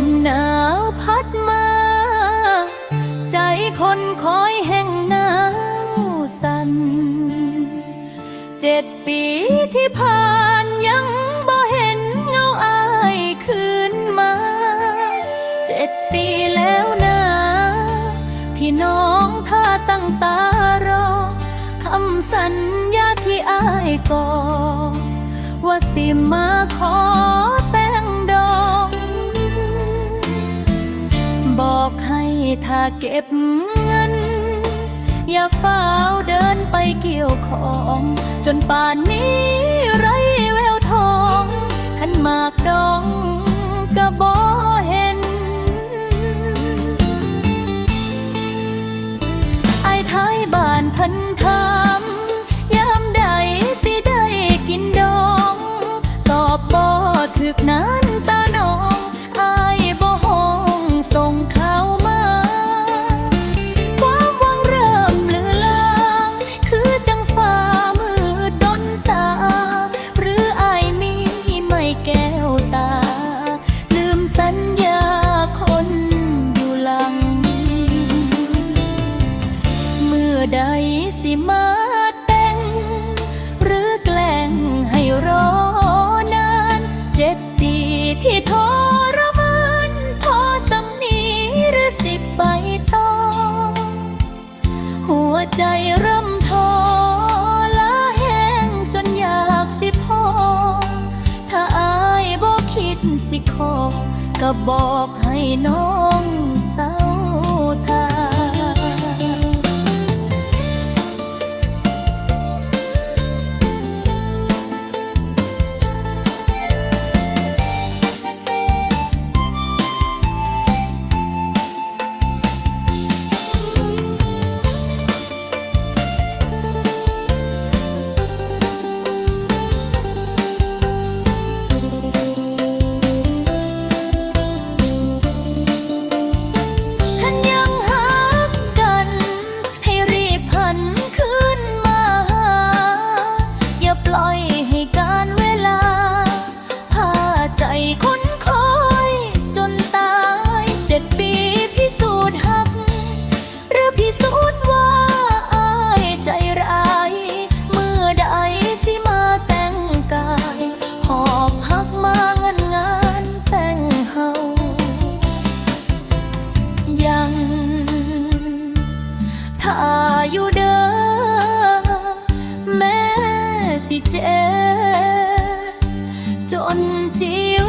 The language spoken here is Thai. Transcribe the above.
มหนาวพัดมา ใจคนคอยแห่งหนาวสั่นเจ็ดปีที่ผ่านยังบ่เห็นเงาอายคืนมา เจ็ดปีแล้วนะที่น้องท่าตั้งตารอคำสัญญาที่อายก่อว่าสิมาขอ ถ้าเก็บเงิน อย่าเฝ้าเดินไปเกี่ยวของ จนป่านนี้ไรแววทองขันมากดองกระบ่เห็น ไอ้ท้ายบ้านพันทำยามใดสิได้กินดอง ตอบบ่ถึกนั้นตาน้อง ใดสิมาแต่งหรือแกล้งให้รอนาน เจ็ดปีที่ทรมานพอสำนีหรือสิไปต่อ หัวใจเริ่มท้อล้าแห้งจนอยากสิพอ ถ้าอายบอกคิดสิขอก็บอกให้น้อง ถ้าอยู่เด้อแม่สิเจ็บจนจิว